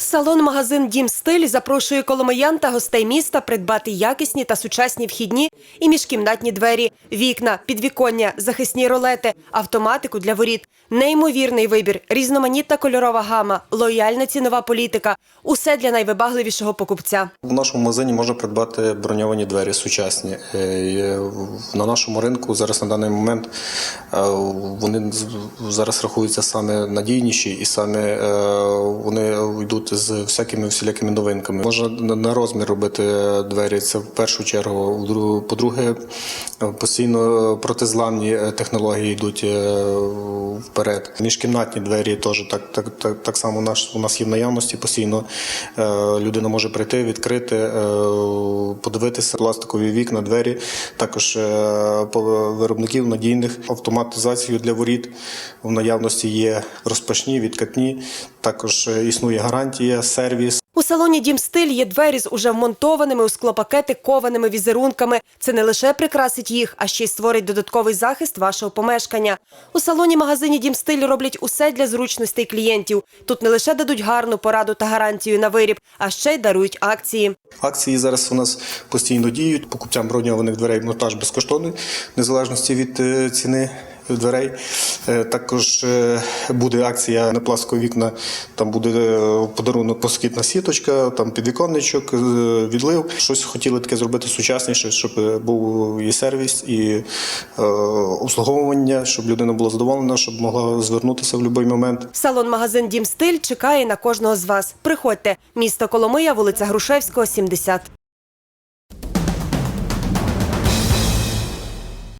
Салон-магазин Дім Стиль запрошує коломиян та гостей міста придбати якісні та сучасні вхідні і міжкімнатні двері, вікна, підвіконня, захисні ролети, автоматику для воріт. Неймовірний вибір, різноманітна кольорова гама, лояльна цінова політика – усе для найвибагливішого покупця. В нашому магазині можна придбати броньовані двері сучасні. Е, в- На нашому ринку зараз на даний момент е, вони зараз рахуються саме надійніші і саме йдуть з всякими всілякими новинками. Можна на- розмір робити двері. Це в першу чергу. По-друге, постійно протизламні е, технології йдуть е, вперед. Міжкімнатні двері теж так, так, так, так само у нас, у нас є в наявності. Постійно е, людина може прийти, відкрити, подивитися пластикові вікна, двері, також виробників надійних автоматизацію для воріт. В наявності є розпашні, відкатні, також е, існує гарантія, сервіс. У салоні Дім Стиль є двері з уже вмонтованими у склопакети кованими візерунками. Це не лише прикрасить їх, а ще й створить додатковий захист вашого помешкання. У салоні магазині Дім Стиль роблять усе для зручностей клієнтів. Тут не лише дадуть гарну пораду та гарантію на виріб, а ще й дарують акції. Акції зараз у нас постійно діють. Покупцям броньованих дверей монтаж безкоштовний, в незалежності від е, ціни дверей. Е, Також е, буде акція на пластикові вікна. Там буде е, подарунок москітна сіточка, там підвіконничок, відлив. Щось хотіли таке зробити сучасніше, щоб був і сервіс, і обслуговування, щоб людина була задоволена, щоб могла звернутися в будь-який момент. Салон-магазин Дім Стиль чекає на кожного з вас. Приходьте. Місто Коломия, вулиця Грушевського, 70.